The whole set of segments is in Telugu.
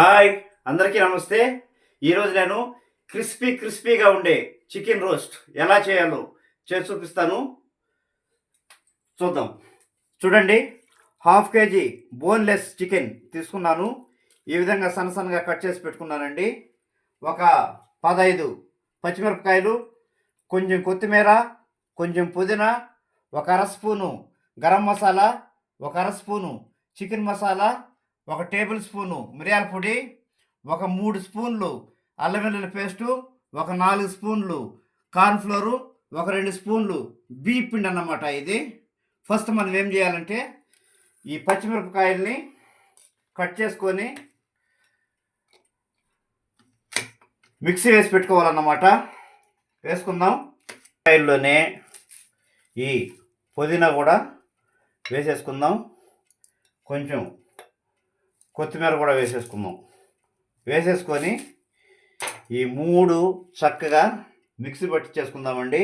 హాయ్ అందరికీ నమస్తే. ఈరోజు నేను క్రిస్పీ క్రిస్పీగా ఉండే చికెన్ రోస్ట్ ఎలా చేయాలో చేసి చూపిస్తాను. చూద్దాం. చూడండి హాఫ్ కేజీ బోన్లెస్ చికెన్ తీసుకున్నాను. ఈ విధంగా సన్న సన్నగా కట్ చేసి పెట్టుకున్నానండి. ఒక పదహైదు పచ్చిమిరపకాయలు కొంచెం కొత్తిమీర కొంచెం పుదీనా ఒక అర స్పూను గరం మసాలా ఒక అర స్పూను చికెన్ మసాలా ఒక టేబుల్ స్పూను మిరియాల పొడి ఒక మూడు స్పూన్లు అల్లం వెల్లుల్లి పేస్టు ఒక నాలుగు స్పూన్లు కార్న్ఫ్లోరు ఒక రెండు స్పూన్లు బీ పిండి అన్నమాట ఇది. ఫస్ట్ మనం ఏం చేయాలంటే ఈ పచ్చిమిరపకాయల్ని కట్ చేసుకొని మిక్సీ వేసి పెట్టుకోవాలన్నమాట. వేసుకుందాం. కాయల్లోనే ఈ పుదీనా కూడా వేసేసుకుందాం. కొంచెం కొత్తిమీర కూడా వేసేసుకుందాం. వేసేసుకొని ఈ మూడు చక్కగా మిక్సీ పట్టించేసుకుందామండి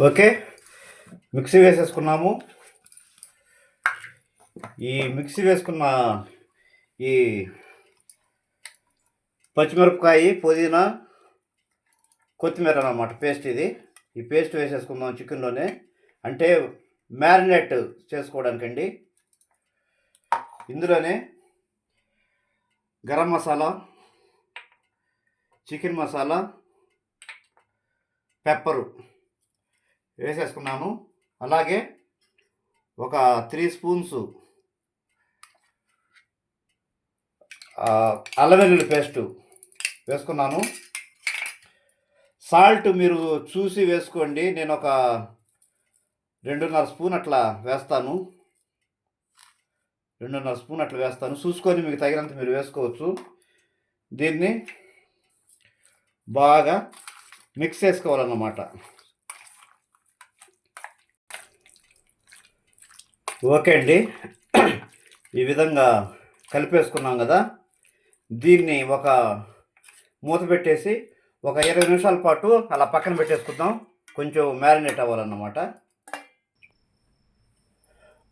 ఓకే మిక్సీ వేసేసుకున్నాము. ఈ మిక్సీ వేసుకున్న ఈ పచ్చిమిరపకాయ పుదీనా కొత్తిమీర అన్నమాట పేస్ట్ ఇది. ఈ పేస్ట్ వేసేసుకుందాం చికెన్లోనే. అంటే మ్యారినేట్ చేసుకోవడానికండి. ఇందులోనే గరం మసాలా చికెన్ మసాలా పెప్పరు వేసేసుకున్నాను. అలాగే ఒక త్రీ స్పూన్స్ అల్లవెల్లుల్లి పేస్టు వేసుకున్నాను. సాల్ట్ మీరు చూసి వేసుకోండి. నేను ఒక రెండున్నర స్పూన్ అట్లా వేస్తాను. రెండున్నర స్పూన్ అట్లా వేస్తాను. చూసుకొని మీకు తగినంత మీరు వేసుకోవచ్చు. దీన్ని బాగా మిక్స్ చేసుకోవాలన్నమాట. ఓకే అండి. ఈ విధంగా కలిపేసుకున్నాం కదా. దీన్ని ఒక మూత పెట్టేసి ఒక ఇరవై నిమిషాల పాటు అలా పక్కన పెట్టేసుకుందాం. కొంచెం మ్యారినేట్ అవ్వాలన్నమాట.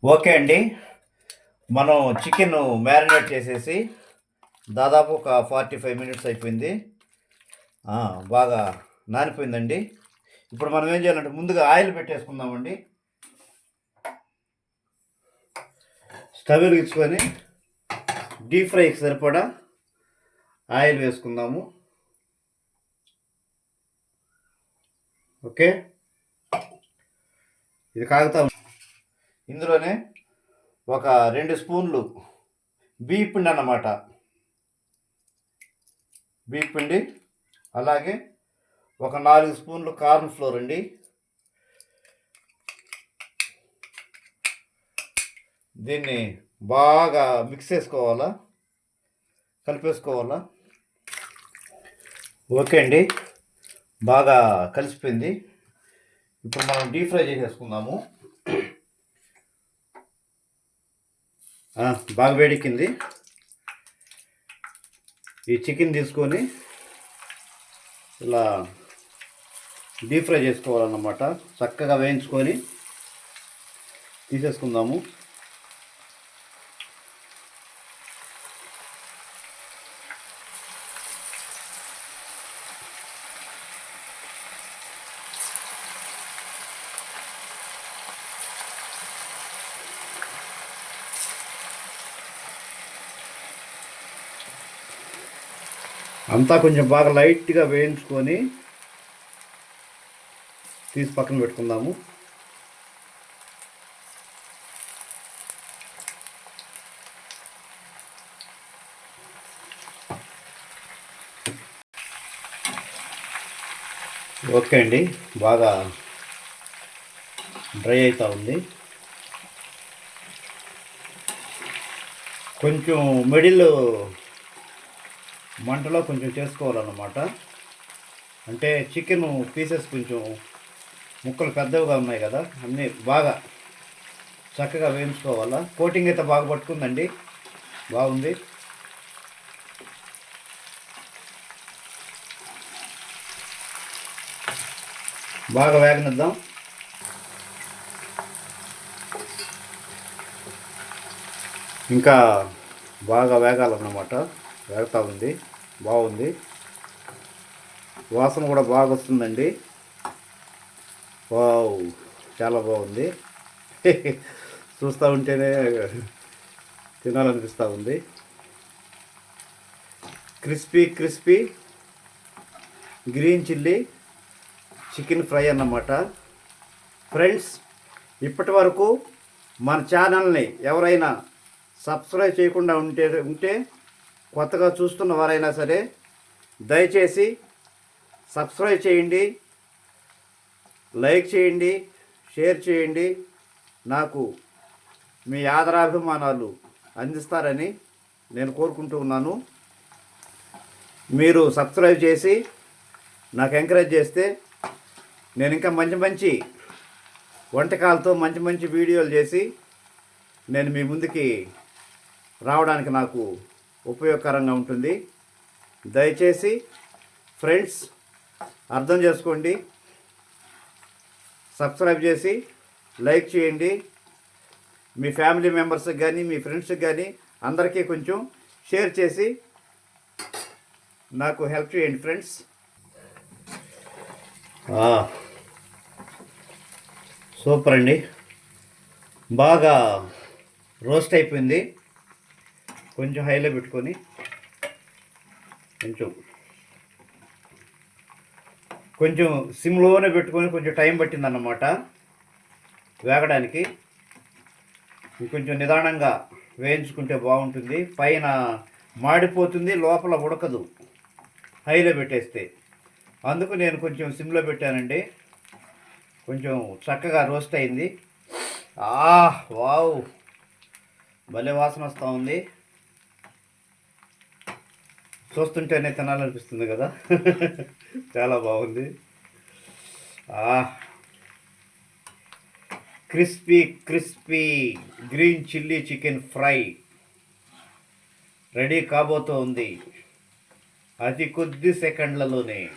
ఓకే అండి. మనం చికెన్ మ్యారినేట్ చేసేసి దాదాపు ఒక ఫార్టీ ఫైవ్ మినిట్స్ అయిపోయింది బాగా నానిపోయిందండి. ఇప్పుడు మనం ఏం చేయాలంటే ముందుగా ఆయిల్ పెట్టేసుకుందామండి. స్టవ్ వెలిగించుకొని డీప్ ఫ్రైకి సరిపడా ఆయిల్ వేసుకుందాము. ఓకే? ఇది కాగుతా ఇందులోనే ఒక రెండు స్పూన్లు బియ్య పిండి అన్నమాట. బియ్య పిండి అలాగే ఒక నాలుగు స్పూన్లు కార్న్ ఫ్లోర్ అండి. దీన్ని బాగా మిక్స్ చేసుకోవాలా? కలిపేసుకోవాలా? ఓకే అండి. బాగా కలిసిపోయింది. ఇప్పుడు మనం డీప్ ఫ్రై చేసేసుకుందాము. బాగా వేడెక్కింది. ఈ చికెన్ తీసుకొని ఇలా డీప్ ఫ్రై చేసుకోవాలన్నమాట. చక్కగా వేయించుకొని తీసేసుకుందాము. అంతా కొంచెం బాగా లైట్గా వేయించుకొని తీసి పక్కన పెట్టుకుందాము. ఓకే అండి బాగా డ్రై అవుతూ ఉంది. కొంచెం మిడిల్ మంటలో కొంచెం చేసుకోవాలన్నమాట. అంటే చికెన్ పీసెస్ కొంచెం ముక్కలు పెద్దవిగా ఉన్నాయి కదా అన్నీ బాగా చక్కగా వేయించుకోవాలా? కోటింగ్ అయితే బాగా పట్టుకుందండి. బాగుంది. బాగా వేగనిద్దాం. ఇంకా బాగా వేగాలన్నమాట. వేగుతూ ఉంది. బాగుంది. వాసన కూడా బాగా వస్తుందండి వావ్ చాలా బాగుంది. చూస్తూ ఉంటేనే తినాలనిపిస్తూ ఉంది. Crispy crispy green chilli chicken fry అన్నమాట. ఫ్రెండ్స్ ఇప్పటి వరకు మన ఛానల్ని ఎవరైనా సబ్స్క్రైబ్ చేయకుండా ఉంటే ఉంటే కొత్తగా చూస్తున్న వారైనా సరే దయచేసి సబ్స్క్రైబ్ చేయండి లైక్ చేయండి షేర్ చేయండి. నాకు మీ ఆదరాభిమానాలు అందిస్తారని నేను కోరుకుంటూ ఉన్నాను. మీరు సబ్స్క్రైబ్ చేసి నాకు ఎంకరేజ్ చేస్తే నేను ఇంకా మంచి మంచి వంటకాలతో మంచి మంచి వీడియోలు చేసి నేను మీ ముందుకి రావడానికి నాకు ఉపయోగకరంగా ఉంటుంది. దయచేసి ఫ్రెండ్స్ అర్థం చేసుకోండి. సబ్స్క్రైబ్ చేసి లైక్ చేయండి. మీ ఫ్యామిలీ మెంబర్స్కి కానీ మీ ఫ్రెండ్స్కి కానీ అందరికీ కొంచెం షేర్ చేసి నాకు హెల్ప్ చేయండి ఫ్రెండ్స్. సూపర్ అండి. బాగా రోస్ట్ అయిపోయింది. కొంచెం హైలో పెట్టుకొని కొంచెం కొంచెం సిమ్లోనే పెట్టుకొని కొంచెం టైం పట్టిందన్నమాట. వేగడానికి. ఇంకొంచెం నిదానంగా వేయించుకుంటే బాగుంటుంది. పైన మాడిపోతుంది లోపల ఉడకదు. హైలో పెట్టేస్తే. అందుకు నేను కొంచెం సిమ్లో పెట్టానండి. కొంచెం చక్కగా రోస్ట్ అయింది. ఆ వావ్! భలే వాసన వస్తూ ఉంది. చూస్తుంటేనే తినాలనిపిస్తుంది కదా. చాలా బాగుంది. Crispy crispy green chilli chicken fry ready కాబోతూ ఉంది. అతి కొద్ది సెకండ్లలోనే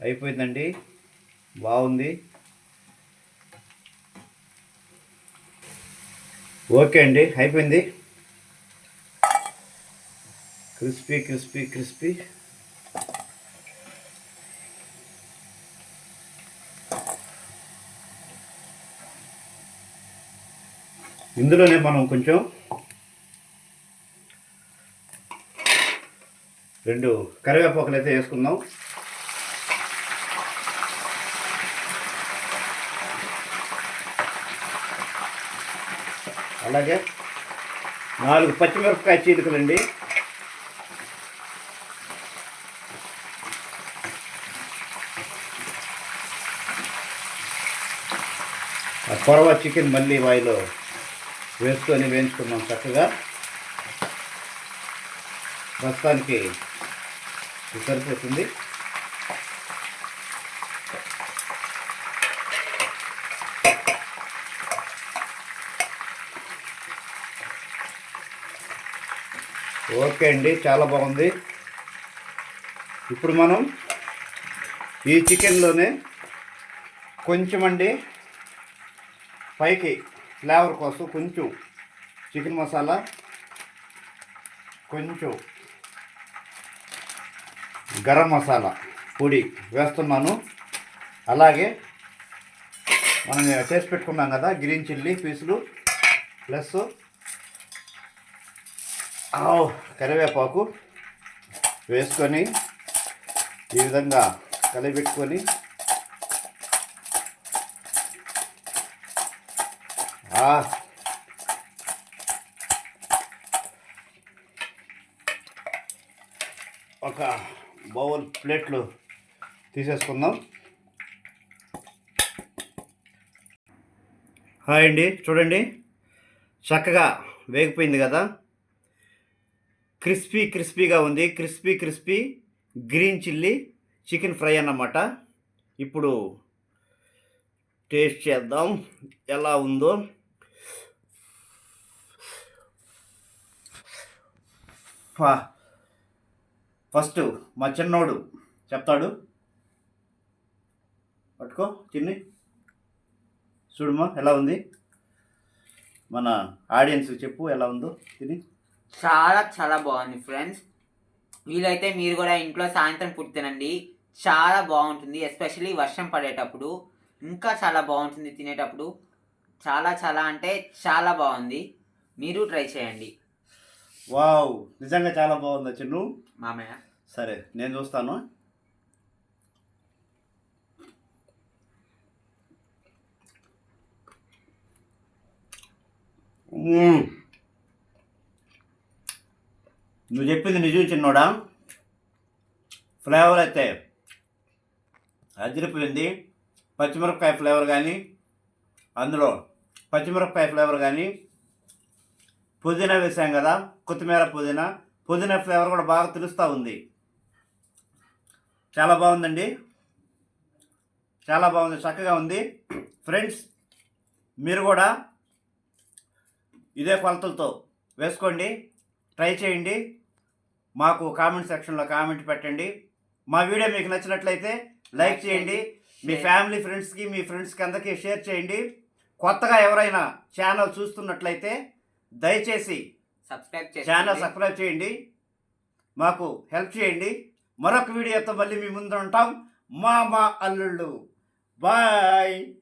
అయిపోయిందండి. బాగుంది. ఓకే అండి అయిపోయింది. Crispy crispy crispy. ఇందులోనే మనం కొంచెం రెండు కరివేపాకులు అయితే వేసుకుందాం. అలాగే నాలుగు పచ్చిమిరపకాయ చీలికలండి. పొరవా చికెన్ మళ్ళీ వాయిలో వేసుకొని వేయించుకున్నాం చక్కగా. ప్రస్తుతానికి సరిపోతుంది. ఓకే అండి చాలా బాగుంది. ఇప్పుడు మనం ఈ చికెన్లోనే కొంచెం అండి పైకి ఫ్లేవర్ కోసం కొంచెం చికెన్ మసాలా కొంచెం గరం మసాలా పొడి వేస్తున్నాను. అలాగే మనం చేసి పెట్టుకున్నాం కదా గ్రీన్ చిల్లీ పీసులు ప్లస్ కరివేపాకు వేసుకొని ఈ విధంగా కలిపెట్టుకొని ఒక బౌల్ ప్లేట్లు తీసేసుకుందాం. హాయ్ అండి చూడండి. చక్కగా వేగిపోయింది కదా. క్రిస్పీ క్రిస్పీగా ఉంది. Crispy crispy green chilli chicken fry అన్నమాట. ఇప్పుడు టేస్ట్ చేద్దాం. ఎలా ఉందో ఫస్ట్ మా చిన్నోడు చెప్తాడు. పట్టుకో తిని చూడమ్మా ఎలా ఉంది? మన ఆడియన్స్ చెప్పు ఎలా ఉందో తిని చాలా చాలా బాగుంది ఫ్రెండ్స్. వీలైతే మీరు కూడా ఇంట్లో సాయంత్రం ఫుడ్ తినండి. చాలా బాగుంటుంది ఎస్పెషల్లీ వర్షం పడేటప్పుడు. ఇంకా చాలా బాగుంటుంది తినేటప్పుడు. చాలా చాలా అంటే చాలా బాగుంది. మీరు ట్రై చేయండి. వావ్ నిజంగా చాలా బాగుంది చిన్ను. మామయ్య. సరే నేను చూస్తాను. నువ్వు చెప్పింది నిజం చిన్నోడా? ఫ్లేవర్ అయితే అదిరిపోయింది. పచ్చిమిరపకాయ ఫ్లేవర్ కానీ అందులో పచ్చిమిరపకాయ ఫ్లేవర్ కానీ పుదీనా వేసాం కదా కొత్తిమీర పుదీనా. పుదీనా ఫ్లేవర్ కూడా బాగా తెలుస్తూ ఉంది. చాలా బాగుందండి. చాలా బాగుంది చక్కగా ఉంది. ఫ్రెండ్స్ మీరు కూడా ఇదే కొలతలతో వేసుకోండి ట్రై చేయండి. మాకు కామెంట్ సెక్షన్లో కామెంట్ పెట్టండి. మా వీడియో మీకు నచ్చినట్లయితే లైక్ చేయండి. మీ ఫ్యామిలీ ఫ్రెండ్స్కి మీ ఫ్రెండ్స్కి అందరికీ షేర్ చేయండి. కొత్తగా ఎవరైనా ఛానల్ చూస్తున్నట్లయితే దయచేసి సబ్స్క్రైబ్ ఛానల్ సబ్స్క్రైబ్ చేయండి. మాకు హెల్ప్ చేయండి. మరొక వీడియోతో మళ్ళీ మీ ముందు ఉంటాం. మా మా అల్లుళ్ళు. బాయ్.